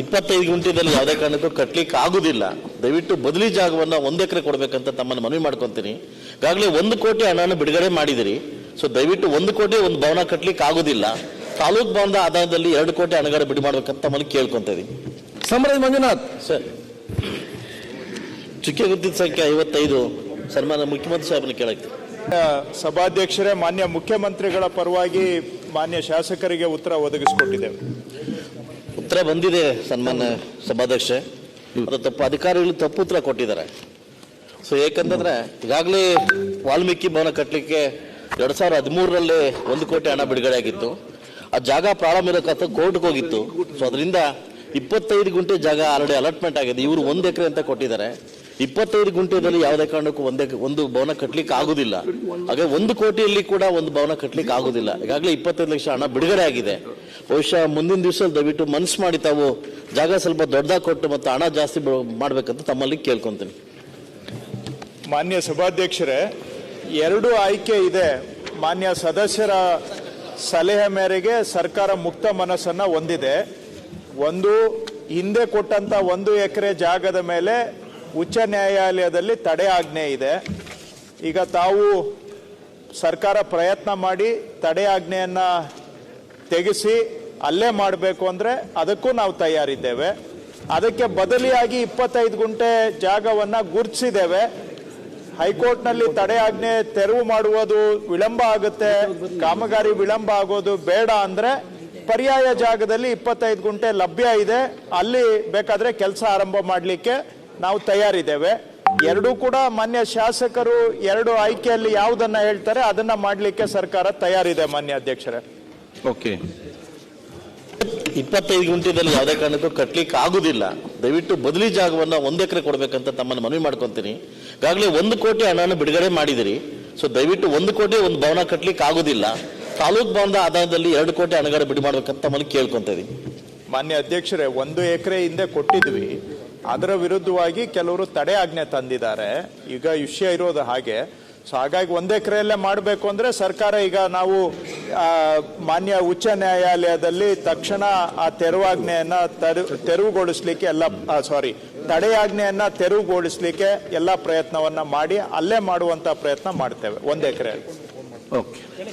ಇಪ್ಪತ್ತೈದು ಗುಂಟೆದಲ್ಲಿ ಯಾವುದೇ ಕಾರಣಕ್ಕೂ ಕಟ್ಟಲಿಕ್ಕೆ ಆಗುದಿಲ್ಲ. ದಯವಿಟ್ಟು ಬದಲಿ ಜಾಗವನ್ನ ಒಂದು ಎಕರೆ ಕೊಡಬೇಕಂತ ತಮ್ಮನ್ನು ಮನವಿ ಮಾಡ್ಕೊಂತೀನಿ. ಈಗಾಗಲೇ ಒಂದು ಕೋಟಿ ಹಣವನ್ನು ಬಿಡುಗಡೆ ಮಾಡಿದಿರಿ. ಸೊ ದಯವಿಟ್ಟು ಒಂದು ಕೋಟಿ ಒಂದು ಭವನ ಕಟ್ಟಲಿಕ್ಕೆ ಆಗುದಿಲ್ಲ. ತಾಲೂಕ್ ಭವನದ ಆದಾಯದಲ್ಲಿ ಎರಡು ಕೋಟಿ ಹಣಗಾರ ಬಿಡಿ ಮಾಡ್ಬೇಕಂತ ತಮ್ಮಲ್ಲಿ ಕೇಳ್ಕೊಂತ ಇದೀನಿ. ಸಮರಾಜ್ ಮಂಜುನಾಥ್. ಸರ್ ಚುಕ್ಕೆ ಗುದ್ದಿದ ಸಂಖ್ಯೆ ಐವತ್ತೈದು. ಸನ್ಮಾನ ಮುಖ್ಯಮಂತ್ರಿ ಸಾಹೇಬನ ಕೇಳಕ್ಕೆ. ಸಭಾಧ್ಯಕ್ಷರೇ ಮಾನ್ಯ ಮುಖ್ಯಮಂತ್ರಿಗಳ ಪರವಾಗಿ ಮಾನ್ಯ ಶಾಸಕರಿಗೆ ಉತ್ತರ ಒದಗಿಸಿಕೊಟ್ಟಿದ್ದೇವೆ. ಉತ್ತರ ಬಂದಿದೆ ಸನ್ಮಾನ್ಯ ಸಭಾಧ್ಯಕ್ಷ. ಅದು ತಪ್ಪು, ಅಧಿಕಾರಿಗಳು ತಪ್ಪು ಉತ್ತರ ಕೊಟ್ಟಿದ್ದಾರೆ. ಸೊ ಏಕಂತಂದ್ರೆ ಈಗಾಗಲೇ ವಾಲ್ಮೀಕಿ ಭವನ ಕಟ್ಟಲಿಕ್ಕೆ ಎರಡ್ ಸಾವಿರದ ಹದಿಮೂರರಲ್ಲಿ ಒಂದು ಕೋಟಿ ಹಣ ಬಿಡುಗಡೆ ಆಗಿತ್ತು. ಆ ಜಾಗ ಪ್ರಾರಂಭ ಇರೋಕ್ಕಂತ ಕೋರ್ಟ್ಗೆ ಹೋಗಿತ್ತು. ಸೊ ಅದರಿಂದ ಇಪ್ಪತ್ತೈದು ಗುಂಟೆ ಜಾಗ ಆಲ್ರೆಡಿ ಅಲಾಟ್ಮೆಂಟ್ ಆಗಿದೆ. ಇವರು ಒಂದು ಎಕರೆ ಅಂತ ಕೊಟ್ಟಿದ್ದಾರೆ. ಇಪ್ಪತ್ತೈದು ಗುಂಟೆದಲ್ಲಿ ಯಾವುದೇ ಕಾರಣಕ್ಕೂ ಒಂದೇ ಒಂದು ಭವನ ಕಟ್ಟಲಿಕ್ಕೆ ಆಗುದಿಲ್ಲ. ಹಾಗೆ ಒಂದು ಕೋಟಿಯಲ್ಲಿ ಕೂಡ ಒಂದು ಭವನ ಕಟ್ಟಲಿಕ್ಕೆ ಆಗುದಿಲ್ಲ. ಈಗಾಗಲೇ ಇಪ್ಪತ್ತೈದು ಲಕ್ಷ ಹಣ ಬಿಡುಗಡೆ ಆಗಿದೆ. ಬಹುಶಃ ಮುಂದಿನ ದಿವಸ ದಯವಿಟ್ಟು ಮನಸ್ಸು ಮಾಡಿ ತಾವು ಜಾಗ ಸ್ವಲ್ಪ ದೊಡ್ಡದಾಗಿ ಕೊಟ್ಟು ಮತ್ತು ಹಣ ಜಾಸ್ತಿ ಮಾಡಬೇಕಂತ ತಮ್ಮಲ್ಲಿ ಕೇಳ್ಕೊತೀನಿ. ಮಾನ್ಯ ಸಭಾಧ್ಯಕ್ಷರೇ, ಎರಡು ಆಯ್ಕೆ ಇದೆ. ಮಾನ್ಯ ಸದಸ್ಯರ ಸಲಹೆ ಮೇರೆಗೆ ಸರ್ಕಾರ ಮುಕ್ತ ಮನಸ್ಸನ್ನು ಹೊಂದಿದೆ. ಒಂದು, ಹಿಂದೆ ಕೊಟ್ಟಂತ ಒಂದು ಎಕರೆ ಜಾಗದ ಮೇಲೆ ಉಚ್ಚ ನ್ಯಾಯಾಲಯದಲ್ಲಿ ತಡೆ ಆಜ್ಞೆ ಇದೆ. ಈಗ ತಾವು ಸರ್ಕಾರ ಪ್ರಯತ್ನ ಮಾಡಿ ತಡೆ ಆಜ್ಞೆಯನ್ನ ತೆಗೆಸಿ ಅಲ್ಲೇ ಮಾಡಬೇಕು ಅಂದರೆ ಅದಕ್ಕೂ ನಾವು ತಯಾರಿದ್ದೇವೆ. ಅದಕ್ಕೆ ಬದಲಿಯಾಗಿ ಇಪ್ಪತ್ತೈದು ಗುಂಟೆ ಜಾಗವನ್ನು ಗುರುತಿಸಿದ್ದೇವೆ ಹೈಕೋರ್ಟ್ನಲ್ಲಿ ತಡೆ ಆಜ್ಞೆ ತೆರವು ಮಾಡುವುದು ವಿಳಂಬ ಆಗುತ್ತೆ. ಕಾಮಗಾರಿ ವಿಳಂಬ ಆಗೋದು ಬೇಡ ಅಂದರೆ ಪರ್ಯಾಯ ಜಾಗದಲ್ಲಿ ಇಪ್ಪತ್ತೈದು ಗುಂಟೆ ಲಭ್ಯ ಇದೆ. ಅಲ್ಲಿ ಬೇಕಾದರೆ ಕೆಲಸ ಆರಂಭ ಮಾಡಲಿಕ್ಕೆ ನಾವು ತಯಾರಿದ್ದೇವೆ. ಎರಡೂ ಕೂಡ ಮಾನ್ಯ ಶಾಸಕರು ಎರಡು ಆಯ್ಕೆಯಲ್ಲಿ ಯಾವುದನ್ನ ಹೇಳ್ತಾರೆ ಅದನ್ನ ಮಾಡಲಿಕ್ಕೆ ಸರ್ಕಾರ ತಯಾರಿದೆ ಮಾನ್ಯ ಅಧ್ಯಕ್ಷರೇ. ಓಕೆ ಇಪ್ಪತ್ತೈದು ಗುಂಟೆದಲ್ಲಿ ಯಾವುದೇ ಕಾರಣಕ್ಕೂ ಕಟ್ಟಲಿಕ್ಕೆ ಆಗುದಿಲ್ಲ. ದಯವಿಟ್ಟು ಬದಲಿ ಜಾಗವನ್ನು ಒಂದು ಎಕರೆ ಕೊಡಬೇಕಂತ ತಮ್ಮನ್ನು ಮನವಿ ಮಾಡ್ಕೊತೀನಿ. ಈಗಾಗಲೇ ಒಂದು ಕೋಟಿ ಹಣವನ್ನು ಬಿಡುಗಡೆ ಮಾಡಿದಿರಿ. ಸೊ ದಯವಿಟ್ಟು ಒಂದು ಕೋಟಿ ಒಂದು ಭವನ ಕಟ್ಟಲಿಕ್ಕೆ ಆಗುದಿಲ್ಲ. ತಾಲೂಕು ಭವನದ ಆದಾಯದಲ್ಲಿ ಎರಡು ಕೋಟಿ ಹಣಗಳು ಬಿಡಿ ಮಾಡ್ಬೇಕಂತ ತಮ್ಮಲ್ಲಿ ಕೇಳ್ಕೊತ ಇದೀನಿ. ಮಾನ್ಯ ಅಧ್ಯಕ್ಷರೇ ಒಂದು ಎಕರೆ ಹಿಂದೆ ಕೊಟ್ಟಿದ್ವಿ. ಅದರ ವಿರುದ್ಧವಾಗಿ ಕೆಲವರು ತಡೆ ಆಜ್ಞೆ ತಂದಿದ್ದಾರೆ. ಈಗ ವಿಷಯ ಇರೋದು ಹಾಗೆ ಸೊ ಹಾಗಾಗಿ ಒಂದು ಮಾಡಬೇಕು ಅಂದರೆ ಸರ್ಕಾರ ಈಗ ನಾವು ಮಾನ್ಯ ಉಚ್ಚ ನ್ಯಾಯಾಲಯದಲ್ಲಿ ತಕ್ಷಣ ಆ ತೆರವಾಜ್ಞೆಯನ್ನು ತೆರು, ತೆರವುಗೊಳಿಸ್ಲಿಕ್ಕೆ ಎಲ್ಲ ಸಾರಿ ತಡೆಯಾಜ್ಞೆಯನ್ನು ತೆರವುಗೊಳಿಸ್ಲಿಕ್ಕೆ ಎಲ್ಲ ಪ್ರಯತ್ನವನ್ನು ಮಾಡಿ ಅಲ್ಲೇ ಮಾಡುವಂಥ ಪ್ರಯತ್ನ ಮಾಡ್ತೇವೆ, ಒಂದು ಎಕರೆ. ಓಕೆ